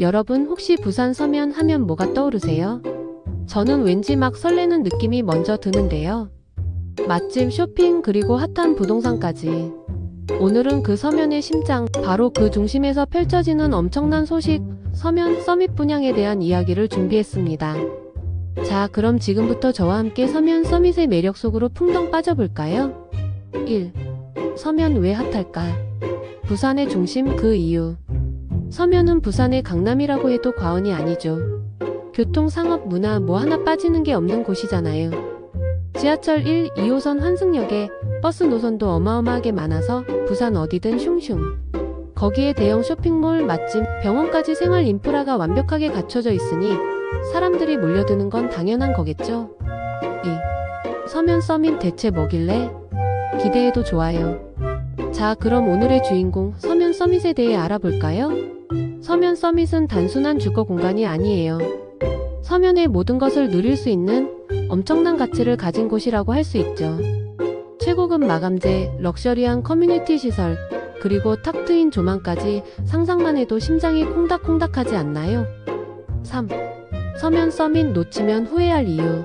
여러분 혹시 부산 서면 하면 뭐가 떠오르세요? 저는 왠지 막 설레는 느낌이 먼저 드는데요. 맛집, 쇼핑, 그리고 핫한 부동산까지. 오늘은 그 서면의 심장, 바로 그 중심에서 펼쳐지는 엄청난 소식, 서면 서밋 분양에 대한 이야기를 준비했습니다. 자, 그럼 지금부터 저와 함께 서면 서밋의 매력 속으로 풍덩 빠져볼까요? 1. 서면 왜 핫할까? 부산의 중심 그 이유. 서면은 부산의 강남이라고 해도 과언이 아니죠. 교통, 상업, 문화 뭐 하나 빠지는 게 없는 곳이잖아요. 지하철 1, 2호선 환승역에 버스 노선도 어마어마하게 많아서 부산 어디든 슝슝. 거기에 대형 쇼핑몰, 맛집, 병원까지 생활 인프라가 완벽하게 갖춰져 있으니 사람들이 몰려드는 건 당연한 거겠죠. 2. 서면 서밋 대체 뭐길래? 기대해도 좋아요. 자, 그럼 오늘의 주인공 서면 서밋에 대해 알아볼까요? 서면 서밋은 단순한 주거 공간이 아니에요. 서면의 모든 것을 누릴 수 있는 엄청난 가치를 가진 곳이라고 할 수 있죠. 최고급 마감재, 럭셔리한 커뮤니티 시설, 그리고 탁 트인 조망까지 상상만 해도 심장이 콩닥콩닥하지 않나요? 3. 서면 서밋 놓치면 후회할 이유.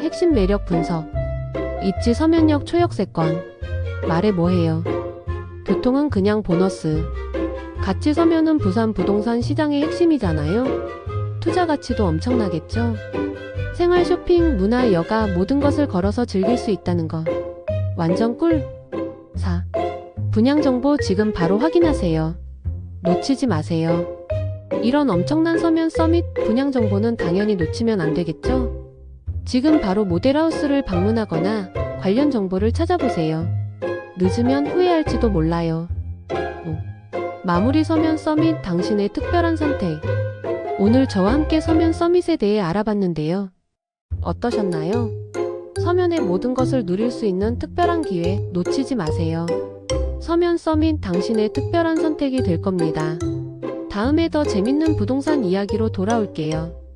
핵심 매력 분석. 입지 서면역 초역세권. 말해 뭐해요. 교통은 그냥 보너스. 가치 서면은 부산 부동산 시장의 핵심이잖아요. 투자 가치도 엄청나겠죠. 생활 쇼핑, 문화, 여가 모든 것을 걸어서 즐길 수 있다는 거. 완전 꿀. 4. 분양 정보 지금 바로 확인하세요. 놓치지 마세요. 이런 엄청난 서면 서밋 분양 정보는 당연히 놓치면 안 되겠죠? 지금 바로 모델하우스를 방문하거나 관련 정보를 찾아보세요. 늦으면 후회할지도 몰라요. 5. 마무리 서면 서밋 당신의 특별한 선택. 오늘 저와 함께 서면 서밋에 대해 알아봤는데요. 어떠셨나요? 서면의 모든 것을 누릴 수 있는 특별한 기회 놓치지 마세요. 서면 서밋 당신의 특별한 선택이 될 겁니다. 다음에 더 재밌는 부동산 이야기로 돌아올게요.